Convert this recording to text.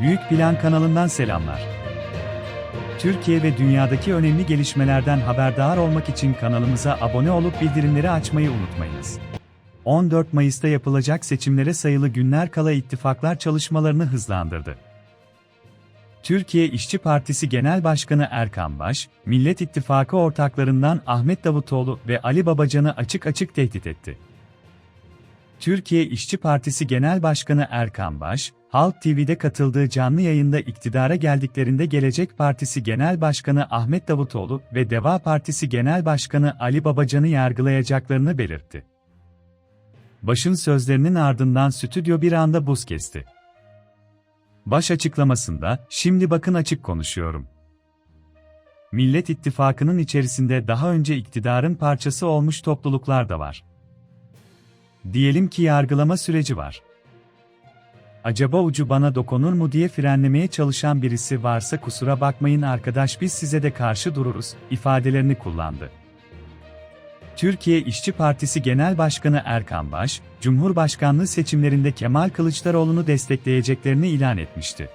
Büyük Plan kanalından selamlar. Türkiye ve dünyadaki önemli gelişmelerden haberdar olmak için kanalımıza abone olup bildirimleri açmayı unutmayınız. 14 Mayıs'ta yapılacak seçimlere sayılı günler kala ittifaklar çalışmalarını hızlandırdı. Türkiye İşçi Partisi Genel Başkanı Erkan Baş, Millet İttifakı ortaklarından Ahmet Davutoğlu ve Ali Babacan'ı açık açık tehdit etti. Türkiye İşçi Partisi Genel Başkanı Erkan Baş, Halk TV'de katıldığı canlı yayında iktidara geldiklerinde Gelecek Partisi Genel Başkanı Ahmet Davutoğlu ve Deva Partisi Genel Başkanı Ali Babacan'ı yargılayacaklarını belirtti. Baş'ın sözlerinin ardından stüdyo bir anda buz kesti. Baş açıklamasında, şimdi bakın açık konuşuyorum. Millet İttifakı'nın içerisinde daha önce iktidarın parçası olmuş topluluklar da var. Diyelim ki yargılama süreci var. Acaba ucu bana dokunur mu diye frenlemeye çalışan birisi varsa kusura bakmayın arkadaş biz size de karşı dururuz, ifadelerini kullandı. Türkiye İşçi Partisi Genel Başkanı Erkan Baş, Cumhurbaşkanlığı seçimlerinde Kemal Kılıçdaroğlu'nu destekleyeceklerini ilan etmişti.